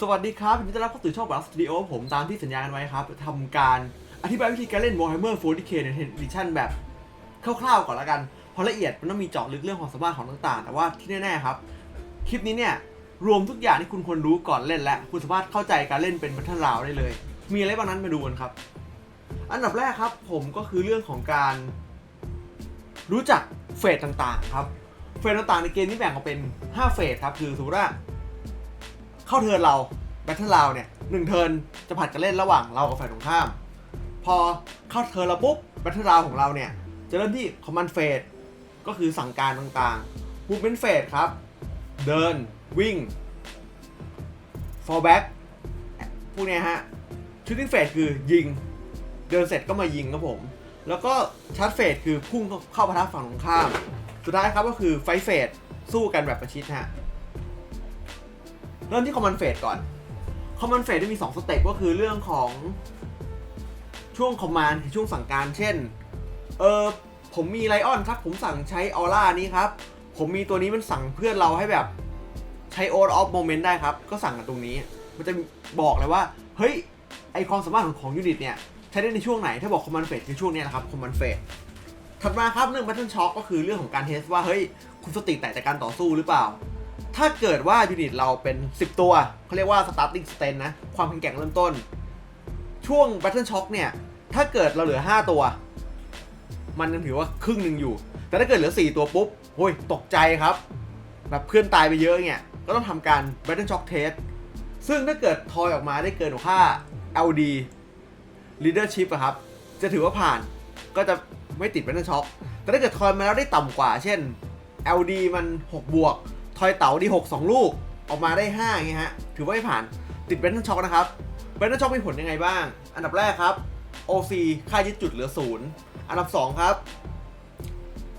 สวัสดีครับยินดีต้อนรับเข้าสู่ช่องบลัสตูดิโอผมตามที่สัญญากันไว้ครับทำการอธิบายวิธีการเล่น Warhammer 40k ใน Edition แบบคร่าวๆก่อนละกัน เพราะละเอียดมันต้องมีเจาะลึกเรื่องของสามารถของต่างๆ แต่ว่าที่แน่ๆครับ คลิปนี้เนี่ยรวมทุกอย่างที่คุณควรรู้ก่อนเล่นและคุณสามารถเข้าใจการเล่นเป็น Battle Round ได้เลย มีอะไรบ้างนั้นมาดูกันครับ อันดับแรกครับผมก็คือเรื่องของการ รู้จักเฟสต่างๆครับ เฟสต่างๆในเกมนี้แบ่งออกเป็น 5 เฟสครับ คือสมมติว่า เข้าเทิร์นเราแบทเทิลเราเนี่ยหนึ่งเทิร์นจะผัดกันเล่นระหว่างเรากับฝ่ายตรงข้าม พอเข้าเทิร์นเราปุ๊บแบทเทิลเราของเราเนี่ย จะเริ่มที่คอมมานด์เฟสก็คือสั่งการต่างๆ Movement Phase ครับ เดินวิ่ง fall back พวกเนี้ยฮะ Shooting Phase คือยิง เดินเสร็จก็มายิงครับผม แล้วก็ชาร์จเฟสคือพุ่งเข้าปะทะฝั่งตรงข้าม สุดท้ายครับก็คือไฟเฟสสู้กันแบบประชิดฮะ เริ่มที่คอมมานด์เฟสก่อนคอมมานด์เฟสจะมี2สเต็ปก็คือเรื่องของช่วงคอมมานด์ช่วงสั่งการ เช่น เออผมมีไลออนครับ ผมสั่งใช้ออร่านี้ครับ ผมมีตัวนี้มันสั่งเพื่อนเราให้แบบใช้โอ r ออฟโมเมนต์ได้ครับ ก็สั่งกันตรงนี้ มันจะบอกเลยว่า เฮ้ย ไอความสามารถของของยูนิตเนี่ย ใช้ได้ในช่วงไหน ถ้าบอกคอมมานด์เฟสคือช่วงนี้นะครับคอมมานด์เฟสถัดมาครับเรื่อง Battle Shock ก็คือเรื่องของการเทสว่าเฮ้ยคุณสติแตกจากการต่อสู้หรือเปล่า ถ้าเกิดว่ายูนิตเราเป็น 10 ตัวเขาเรียกว่า starting strength นะ ความแข็งแกร่งเริ่มต้น ช่วง Battle Shock เนี่ย ถ้าเกิดเราเหลือ 5 ตัว มันยังถือว่าครึ่งหนึ่งอยู่ แต่ถ้าเกิดเหลือ 4 ตัวปุ๊บโอ้ยตกใจครับ แบบเพื่อนตายไปเยอะเนี่ย ก็ต้องทำการ Battle Shock Test ซึ่งถ้าเกิดทอยออกมาได้เกินกว่าค่า LD Leadership อะครับ จะถือว่าผ่านก็จะไม่ติด Battle Shock แต่ถ้าเกิดทอยมาแล้วได้ต่ำกว่า เช่น LD มัน 6 บวก ทอยเต๋าดี6 2ลูกออกมาได้5อย่างเงี้ยฮะ ถือว่าไม่ผ่านติด Battle Shock นะครับ Battle Shock มีผลยังไงบ้าง อันดับแรกครับ OC ค่ายึดจุดเหลือ0อันดับ2ครับ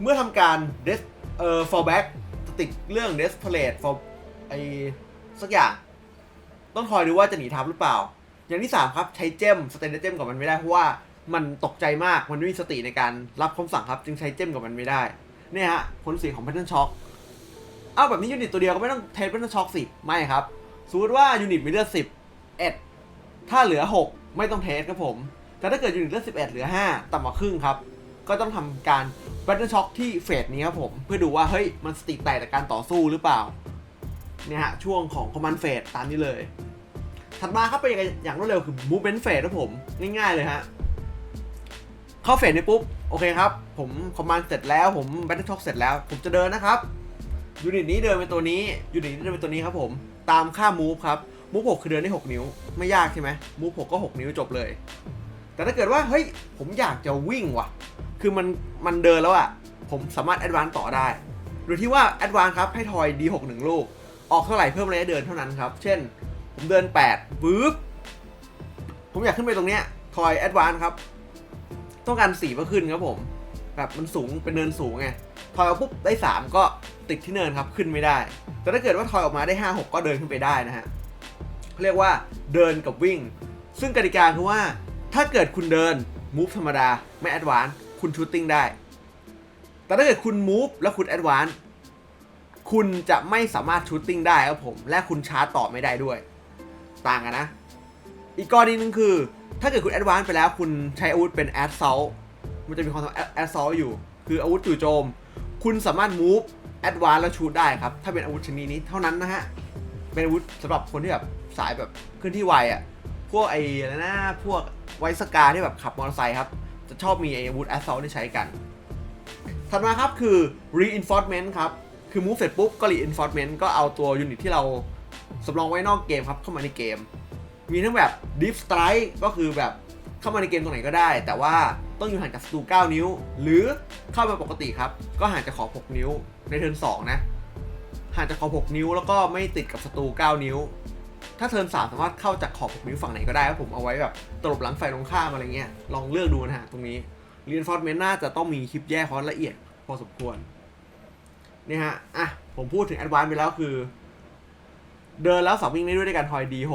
เมื่อทำการ des เอ่อ fallback จะติดเรื่อง desperate for ไอสักอย่าง ต้องคอยดูว่าจะหนีทับหรือเปล่า อย่างที่ 3 ครับ ใช้เจมสเตนเจมกับมันไม่ได้ เพราะว่ามันตกใจมากมันไม่มีสติในการรับคำสั่งครับ จึงใช้เจมกับมันไม่ได้ เนี่ยฮะผลเสียของ Pattern Shock เอาแบบนี้ยูนิตตัวเดียวก็ไม่ต้องเทส Pattern Shock สิไม่ครับสมมติว่ายูนิตมีเลือด10เอ็ดถ้าเหลือ6ไม่ต้องเทสครับผม แต่ถ้าเกิดยูนิตเลือด11เหลือ5ต่ำกว่าครึ่งครับ ก็ต้องทำการ Battle Shock ที่เฟสนี้ครับผม เพื่อดูว่าเฮ้ยมันสติแตกจากการต่อสู้หรือเปล่าเนี่ยฮะช่วงของ Command Phase ตามนี้เลย ถัดมาครับเป็นอย่างรวดเร็วคือ Movement Phase ครับผมง่ายๆเลยฮะเข้าเฟสนี้ปุ๊บโอเคครับ ผมคอมมานด์เสร็จแล้วผม Battle Shock เสร็จแล้ว ผมจะเดินนะครับ ยูนิตนี้เดินเป็นตัวนี้ยูนิตนี้เดินเป็นตัวนี้ครับผมตามค่า move ครับ move 6คือเดินได้ 6 นิ้ว ไม่ยากใช่ไหม move 6ก็ 6 นิ้วจบเลย แต่ถ้าเกิดว่าเฮ้ยผมอยากจะวิ่งว่ะ คือมันมันเดินแล้วอะผมสามารถ advance ต่อได้โดยที่ว่า advance ครับให้ทอย d6 หนึ่งลูก ออกเท่าไหร่เพิ่มระยะเดินเท่านั้นครับ เช่น ผมเดิน8ปึ๊บผมอยากขึ้นไปตรงเนี้ยทอย advance ครับ ต้องการ4เพื่อขึ้นครับผมแบบมันสูงเป็นเนินสูงไง ทอยเอาปุ๊บได้ 3 ก็ติดที่เนินครับขึ้นไม่ได้ แต่ถ้าเกิดว่าทอยออกมาได้ 5 6 ก็เดินขึ้นไปได้นะฮะเรียกว่าเดินกับวิ่ง ซึ่งกติกาคือว่าถ้าเกิดคุณเดิน move ธรรมดาไม่ advance คุณชูตติ้งได้ แต่ถ้าเกิดคุณ move แล้วคุณ advance คุณจะไม่สามารถชูตติ้งได้ครับผม และคุณชาร์จต่อไม่ได้ด้วย ต่างกันนะ อีกกรณีหนึ่งคือ ถ้าเกิดคุณ advance ไปแล้วคุณใช้อาวุธเป็น assault มันจะมีความสามารถ assault อยู่ คืออาวุธจู่โจม คุณสามารถ move advance แล้วชูตได้ครับ ถ้าเป็นอาวุธชนิดนี้เท่านั้นนะฮะ เป็นอาวุธสำหรับคนที่แบบสายแบบเคลื่อนที่ไวอะ่ะ พวกไอ้อะไรนะ พวกไวสกาที่แบบขับมอเตอร์ไซค์ครับ จะชอบมีไอ้อาวุธ assault ที่ใช้กัน ถัดมาครับคือ reinforcement ครับ คือ move เสร็จปุ๊บก็ reinforcement ก็เอาตัวยูนิตที่เราสำรองไว้นอกเกมครับเข้ามาในเกม มีทั้งแบบ deep strike ก็คือแบบเข้ามาในเกมตรงไหนก็ได้ แต่ว่า ต้องอยู่ห่างจากศัตรู9นิ้ว หรือเข้ามาปกติครับ ก็ห่างจากขอบ6นิ้วในเทิร์น2นะห่างจากขอบ6นิ้วแล้วก็ไม่ติดกับศัตรู9นิ้ว ถ้าเทิร์น3สามารถเข้าจากขอบ6นิ้วฝั่งไหนก็ได้ครับผมเอาไว้แบบตลบหลังไฟตรงข้ามอะไรเงี้ยลองเลือกดูนะฮะตรงนี้ reinforcement น่าจะต้องมีคลิปแยกเพราะละเอียดพอสมควรนี่ฮะอะผมพูดถึง advance ไปแล้วคือ เดินแล้วสามวิ่งได้ด้วยด้วยกันทอย D6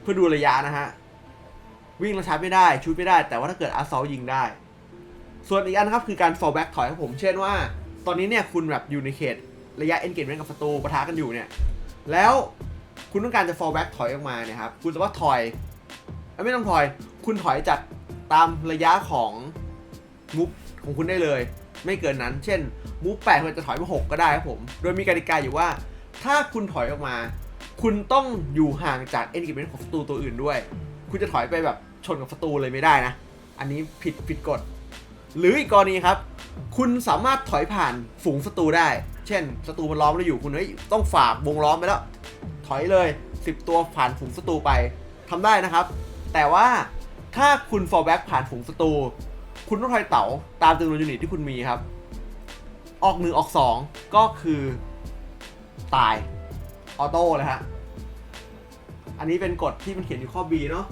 เพื่อดูระยะนะฮะ วิ่งแล้วชาร์จไม่ได้ชูดไม่ได้ แต่ว่าถ้าเกิดอาร์ซอลยิงได้ ส่วนอีกอันนะครับคือการ fall back ถอยครับผม เช่นว่า ตอนนี้เนี่ยคุณแบบอยู่ในเขตระยะ engagement กับศัตรูปะทะกันอยู่เนี่ย แล้วคุณต้องการจะ fall back ถอยออกมาเนี่ยครับ คุณสามารถถอย ไม่ต้องถอย คุณถอยจากตามระยะของมุฟของคุณได้เลย ไม่เกินนั้น เช่นมุฟแปดคุณจะถอยมาหกก็ได้ครับผม โดยมีกติกาอยู่ว่า ถ้าคุณถอยออกมา คุณต้องอยู่ห่างจาก engagement ของศัตรูตัวอื่นด้วย คุณจะถอยไปแบบชนกับศัตรูเลยไม่ได้นะ อันนี้ผิดผิดกฎ หรืออีกกรณีครับ คุณสามารถถอยผ่านฝูงศัตรูได้ เช่นศัตรูมันล้อมเราอยู่คุณเฮ้ยต้องฝ่าวงล้อมไปแล้ว ถอยเลย 10 ตัวผ่านฝูงศัตรูไปทำได้นะครับ แต่ว่าถ้าคุณ fall back ผ่านฝูงศัตรูคุณต้องถอยเต๋าตามจำนวนยูนิตที่คุณมีครับ ออกหนึ่งออกสองก็คือตายออโต้เลยฮะ อันนี้เป็นกฎที่มันเขียนอยู่ข้อ B เนาะ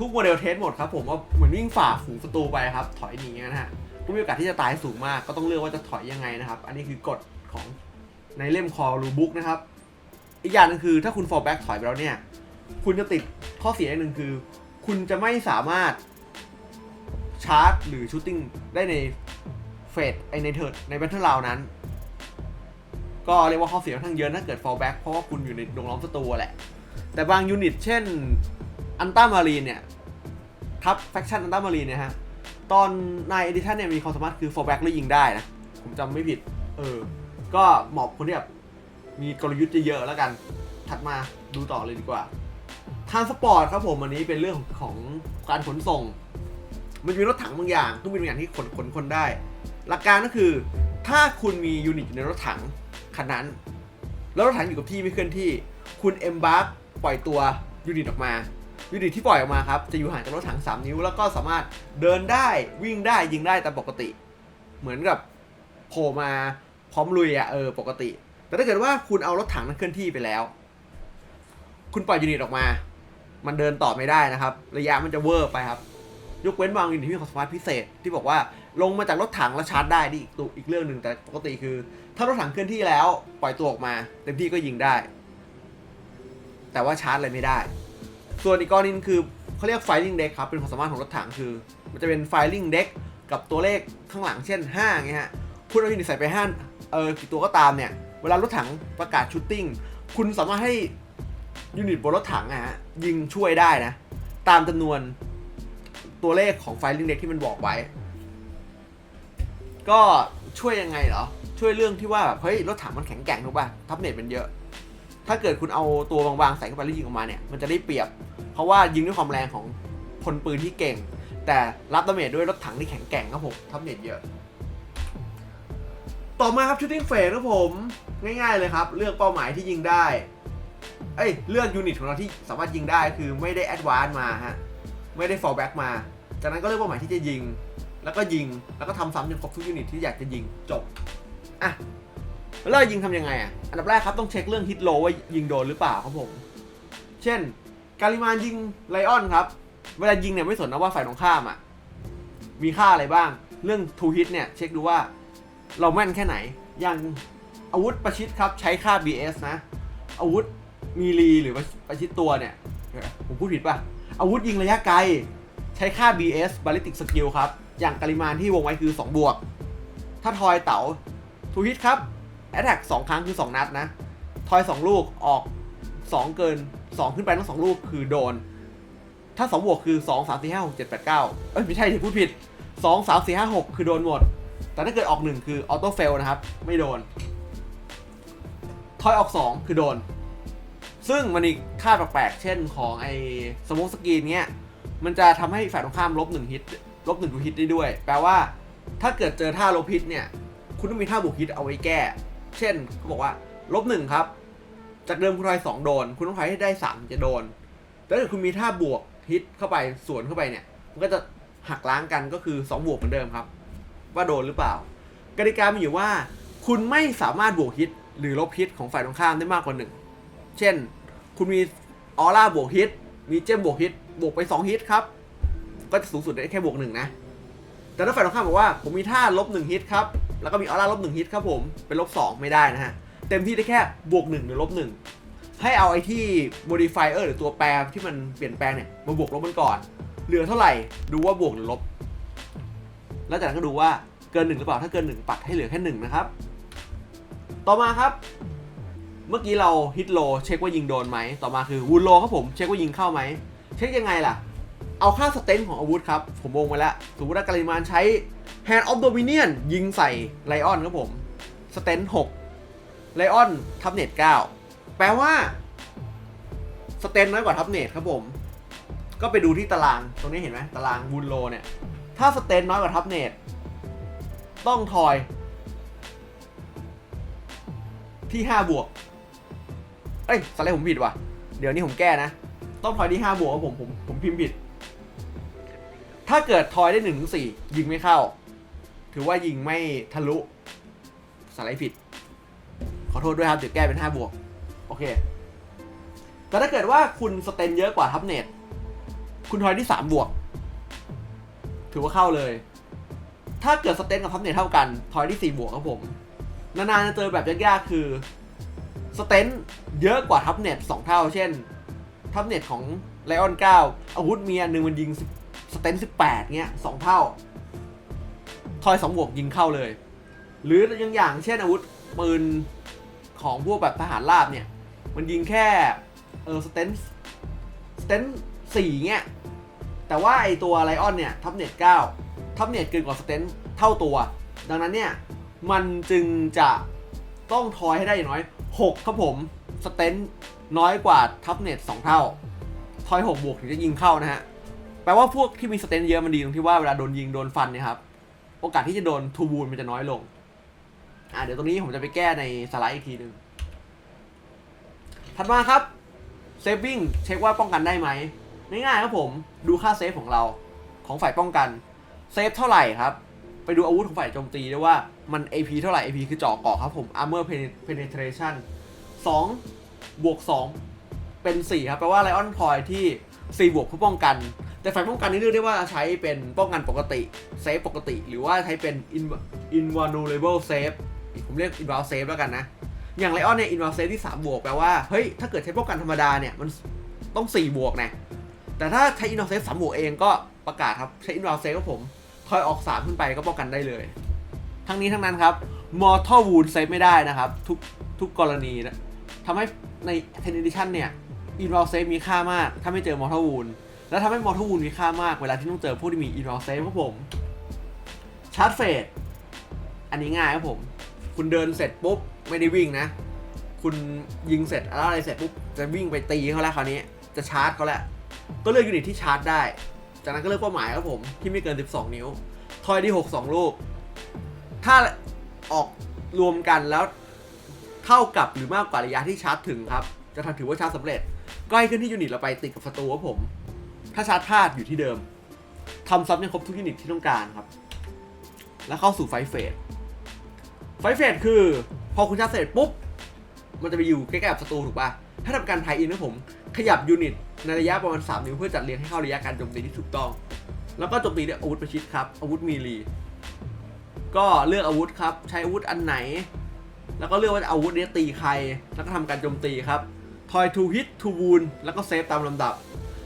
ทุกโมเดลเทสหมดครับผมว่าเหมือนวิ่งฝ่าฝูงศัตรูไปครับ ถอยหนีนะฮะก็มีโอกาสที่จะตายสูงมาก ก็ต้องเลือกว่าจะถอยยังไงนะครับ อันนี้คือกฎของในเล่มคอรูบุ๊กนะครับ อีกอย่างหนึงคือถ้าคุณ fall back ถอยไปแล้วเนี่ย คุณจะติดข้อเสียอย่างหนึ่งคือ คุณจะไม่สามารถชาร์จหรือชูตติ้งได้ในเฟสไอในเทิร์ดในแบทเทิลราวนั้น ก็เรียกว่าข้อเสียค่อนข้างเยอะถ้าเกิด fall back เพราะว่าคุณอยู่ในดงล้อมศัตรูแหละ แต่บางยูนิต เช่น อันต้ามารีนเนี่ยทับแฟคชั่นอันต้ามารีนเนี่ยฮะ ตอนในเอดิชันเนี่ยมีความสามารถคือ fall back แล้วยิงได้นะ ผมจำไม่ผิด เออ ก็เหมาะคนที่แบบมีกลยุทธ์เยอะๆแล้วกัน ถัดมาดูต่อเลยดีกว่าทางสปอร์ตครับผมอันนี้เป็นเรื่องของการขนส่ง มันจะมีรถถังบางอย่างเครื่องบินบางอย่างที่ขนขนคนได้ หลักการก็คือ ถ้าคุณมียูนิตอยู่ในรถถังคันนั้น แล้วรถถังอยู่กับที่ไม่เคลื่อนที่ คุณเอมบาร์ปล่อยตัวยูนิตออกมา ยูนิตที่ปล่อยออกมาครับจะอยู่ห่างจากรถถัง 3 นิ้ว แล้วก็สามารถเดินได้วิ่งได้ยิงได้ตามปกติ เหมือนกับโผล่มาพร้อมลุยอะเออปกติ แต่ถ้าเกิดว่าคุณเอารถถังนั้นเคลื่อนที่ไปแล้ว คุณปล่อยยูนิตออกมา มันเดินต่อไม่ได้นะครับ ระยะมันจะเวอร์ไปครับ ยกเว้นบางยูนิตที่มีความสามารถพิเศษ ที่บอกว่าลงมาจากรถถังแล้วชาร์จได้นี่อีกตัวอีกเรื่องหนึ่งแต่ปกติคือ ถ้ารถถังเคลื่อนที่แล้ว ปล่อยตัวออกมา เต็มที่ก็ยิงได้ แต่ว่าชาร์จอะไรไม่ได้ ส่วนอีกกรณีหนึงคือเขาเรียก firing deck ครับ เป็นความสามารถของรถถังคือ มันจะเป็น firing deck กับตัวเลขข้างหลังเช่น5อย่างเงี้ยฮะคุณเอายูนิตใส่ไป5เออกี่ตัวก็ตามเนี่ย เวลารถถังประกาศชูตติ้ง คุณสามารถให้ยูนิตบนรถถังอะฮะยิงช่วยได้นะ ตามจำนวนตัวเลขของ firing deck ที่มันบอกไว้ ก็ช่วยยังไงเหรอ ช่วยเรื่องที่ว่าแบบเฮ้ยรถถังมันแข็งแกร่งถูกป่ะทับเน็ตมันเยอะ ถ้าเกิดคุณเอาตัวบางๆใส่เข้าไปแล้วยิงออกมาเนี่ยมันจะได้เปรียบ เพราะว่ายิงด้วยความแรงของพลปืนที่เก่ง แต่รับดาเมจด้วยรถถังที่แข็งแกร่งครับผมทับเน็ตเยอะ ต่อมาครับชูตติ้งเฟสครับผมง่ายๆเลยครับ เลือกเป้าหมายที่ยิงได้ เอ้ยเลือกยูนิตของเราที่สามารถยิงได้คือไม่ได้แอดวานซ์มาฮะไม่ได้ fall back มา จากนั้นก็เลือกเป้าหมายที่จะยิง แล้วก็ยิงแล้วก็ทำซ้ำจนครบทุกยูนิตที่อยากจะยิงจบอะแล้วเรายิงทำยังไงอะอันดับแรกครับต้องเช็คเรื่องฮิตโลว่ายิงโดนหรือเปล่าครับผม เช่น การิมานยิงไลออนครับ เวลายิงเนี่ยไม่สนนะว่าฝ่ายตรงข้ามอะ มีค่าอะไรบ้าง เรื่องทูฮิตเนี่ย เช็คดูว่าเราแม่นแค่ไหน อย่างอาวุธประชิดครับใช้ค่า BS นะ อาวุธมีรีหรือประชิดตัวเนี่ย ผมพูดผิดป่ะ อาวุธยิงระยะไกล ใช้ค่า BS Ballistic Skill ครับ อย่างกริมานที่วงไว้คือ 2 บวก ถ้าทอยเต๋าทูฮิตครับ แอตแทกสองครั้งคือ 2 นัดนะ ทอย 2 ลูกออก 2 เกิน 2ขึ้นไปทั้ง2ลูกคือโดน ถ้า2บวกคือ2 3 4 5 6 7 8 9เจ็ดแปดเก้าเอ้ยไม่ใช่ที่พูดผิด2 3 4 5 6คือโดนหมด แต่ถ้าเกิดออก1คือออโต้เฟลนะครับ ไม่โดน ทอยออก2คือโดน ซึ่งมันมีค่าแปลกๆ เช่นของไอ้สโมกสกรีนเนี้ย มันจะทำให้ฝ่ายตรงข้ามลบ1ฮิตลบ1ทูฮิตได้ด้วย แปลว่า ถ้าเกิดเจอท่าลบฮิตเนี่ย คุณต้องมีท่าบวกฮิตเอาไว้แก้ เช่นเขาบอกว่าลบหนึ่งครับ จากเดิมคุณทอยสองโดน คุณต้องทอยให้ได้สามจะโดน แต่ถ้าคุณมีท่าบวกฮิตเข้าไปสวนเข้าไปเนี่ย มันก็จะหักล้างกันก็คือ2บวกเหมือนเดิมครับ ว่าโดนหรือเปล่ากติกามีอยู่ว่า คุณไม่สามารถบวกฮิตหรือลบฮิตของฝ่ายตรงข้ามได้มากกว่าหนึ่งเช่น คุณมีออร่าบวกฮิตมีเจมบวกฮิตบวกไป2ฮิตครับ ก็จะสูงสุดได้แค่บวกหนึ่งนะ แต่ถ้าฝ่ายตรงข้ามบอกว่าผมมีท่าลบหนึ่งฮิตครับ แล้วก็มีออร่าลบหนึ่งฮิตครับผม เป็นลบสองไม่ได้นะฮะ เต็มที่ได้แค่บวกหนึ่งหรือลบหนึ่งให้เอาไอ้ที่ modifier หรือตัวแปรที่มันเปลี่ยนแปลงเนี่ยมาบวกลบมันก่อน เหลือเท่าไหร่ดูว่าบวกหรือลบ แล้วจากนั้นก็ดูว่าเกินหนึ่งหรือเปล่าถ้าเกินหนึ่งปัดให้เหลือแค่หนึ่งนะครับ ต่อมาครับ เมื่อกี้เราฮิตโลเช็คว่ายิงโดนไหมต่อมาคือวูดโลครับผมเช็คว่ายิงเข้าไหมเช็คยังไงล่ะ เอาค่าสเตนของอาวุธครับผมวงไว้แล้วสมมติว่าการิมานใช้ Hand of Dominion ยิงใส่ไลออนครับผมสเตน6 ไลออนทับเน็ต9แปลว่าสเตนน้อยกว่าทับเน็ตครับผม ก็ไปดูที่ตารางตรงนี้เห็นไหมตารางวูดโลเนี่ย ถ้าสเตนน้อยกว่าทับเน็ตต้องทอยที่5บวก เอ้ยสไลด์ผมผิดว่ะ เดี๋ยวนี้ผมแก้นะ ต้องทอยที่5บวกผมผมผมพิมพ์ผิด ถ้าเกิดทอยได้1ถึง4ยิงไม่เข้า ถือว่ายิงไม่ทะลุสไลด์ผิด ขอโทษด้วยครับ เดี๋ยวแก้เป็น 5 บวก โอเค แต่ถ้าเกิดว่าคุณสเตนเยอะกว่าทับเน็ตคุณทอยที่ 3 บวก ถือว่าเข้าเลย ถ้าเกิดสเตนกับทับเน็ตเท่ากัน ทอยที่ 4 บวกครับผม นานๆจะเจอแบบยากๆคือสเตนเยอะกว่าทับเน็ต2เท่า เช่น ทับเน็ตของไลออน9อาวุธเมียหนึ่งมันยิงสเตน18เงี้ย2เท่า ทอย2บวกยิงเข้าเลย หรืออย่างอย่างเช่นอาวุธปืน ของพวกแบบทหารราบเนี่ย มันยิงแค่ เออสเตนสเตน4เงี้ย แต่ว่าไอตัวไลออนเนี่ย ทับเน็ต9ทับเน็ตเกินกว่าสเตนเท่าตัว ดังนั้นเนี่ย มันจึงจะต้องทอยให้ได้อย่างน้อย 6 ครับผมสเตนน้อยกว่าทับเน็ต2เท่า ทอย6บวกถึงจะยิงเข้านะฮะ แปลว่าพวกที่มีสเตนเยอะมันดีตรงที่ว่าเวลาโดนยิงโดนฟันเนี่ยครับ โอกาสที่จะโดนทูบูลมันจะน้อยลง อ่าเดี๋ยวตรงนี้ผมจะไปแก้ในสไลด์อีกทีหนึ่งถัดมาครับเซฟวิ่งเช็คว่าป้องกันได้ไหมง่ายๆครับผมดูค่าเซฟของเราของฝ่ายป้องกันเซฟเท่าไหร่ครับ ไปดูอาวุธของฝ่ายโจมตีด้วยว่ามัน AP เท่าไหร่ AP คือเจาะเกาะครับผม Armor Penetration 2 บวก 2 เป็น 4 ครับ แปลว่า Lion Point ที่ 4 บวกเพื่อป้องกัน แต่ฝ่ายป้องกันนี่เลือกได้ว่าใช้เป็นป้องกันปกติเซฟปกติ หรือว่าใช้เป็น In- invulnerable save ผมเรียก invul save แล้วกันนะ อย่างไลออนเนี่ย invul save ที่3บวกแปลว่า เฮ้ย ถ้าเกิดใช้ป้องกันธรรมดาเนี่ย มันต้อง 4 บวกนะ แต่ถ้าใช้ invul save 3บวกเองก็ประกาศครับ ใช้ invul save ก็ผมทอยออก 3 ขึ้นไปก็ป้องกันได้เลย ทั้งนี้ทั้งนั้นครับ mortal wound save ไม่ได้นะครับ ทุกทุกกรณีนะทำให้ใน10 edition เนี่ย invul save มีค่ามาก ถ้าไม่เจอ mortal wound แล้วทำให้ mortal wound มีค่ามาก เวลาที่ต้องเจอผู้ที่มี invul save ครับผมชาร์จเฟสอันนี้ง่ายครับผม คุณเดินเสร็จปุ๊บไม่ได้วิ่งนะ คุณยิงเสร็จอะไรเสร็จปุ๊บจะวิ่งไปตีเขาแล้วคราวนี้จะชาร์จเขาแล้วก็เลือกยูนิตที่ชาร์จได้ จากนั้นก็เลือกเป้าหมายครับผมที่ไม่เกิน 12 นิ้ว ทอยที่6 2 ลูก ถ้าออกรวมกันแล้วเท่ากับหรือมากกว่าระยะที่ชาร์จถึงครับ จะถือว่าชาร์จสำเร็จก็ให้ขึ้นที่ยูนิตเราไปติดกับศัตรูครับผม ถ้าชาร์จพลาดอยู่ที่เดิมทำซ้ำยังครบทุกยูนิตที่ต้องการครับ แล้วเข้าสู่ไฟเฟส ไฟเฟสคือ พอคุณชาร์จเสร็จปุ๊บ มันจะไปอยู่ใกล้ๆกับศัตรูถูกป่ะ ถ้าทำการไทยอินนะผม ขยับยูนิตในระยะประมาณ 3 นิ้วเพื่อจัดเรียงให้เข้าระยะการโจมตีที่ถูกต้อง แล้วก็โจมตีด้วยอาวุธประชิดครับ อาวุธมีลีก็เลือกอาวุธครับ ใช้อาวุธอันไหน แล้วก็เลือกว่าอาวุธนี้ตีใคร แล้วก็ทำการโจมตีครับทอยทูฮิตทูวูนแล้วก็เซฟตามลำดับ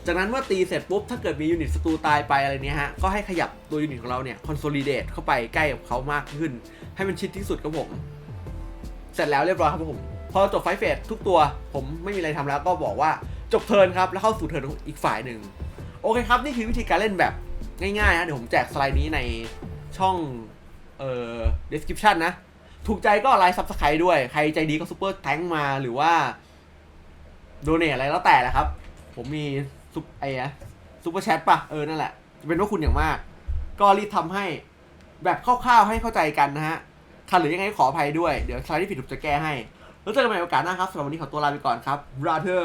จากนั้นเมื่อตีเสร็จปุ๊บ ถ้าเกิดมียูนิตศัตรูตายไปอะไรเนี้ยฮะ ก็ให้ขยับตัวยูนิตของเราเนี่ยคอนโซลิเดตเข้าไปใกล้กับเขามากขึ้น ให้มันชิดที่สุดครับผม เสร็จแล้วเรียบร้อยครับผม พอจบไฟเฟสทุกตัว ผมไม่มีอะไรทำแล้วก็บอกว่าจบเทิร์นครับ แล้วเข้าสู่เทิร์นอีกฝ่ายหนึ่ง โอเคครับ นี่คือวิธีการเล่นแบบง่ายๆนะ เดี๋ยวผมแจกสไลด์นี้ในช่องเอ่อ description นะ ถูกใจก็ไลค์ซับสไครต์ด้วย ใครใจดีก็ซูเปอร์แทงมาหรือว่าโดเนทอะไรแล้วแต่ละครับ ผมมีซุปไอ้นะซูเปอร์แชทป่ะ เออ นั่นแหละจะเป็นว่าคุณอย่างมาก ก็รีบทำให้ แบบคร่าวๆให้เข้าใจกันนะฮะคันหรือยังไงขออภัยด้วย เดี๋ยวใครที่ผิดถูกจะแก้ให้ แล้วเจอกันใหม่โอกาสหน้าครับสำหรับวันนี้ขอตัวลาไปก่อนครับ brother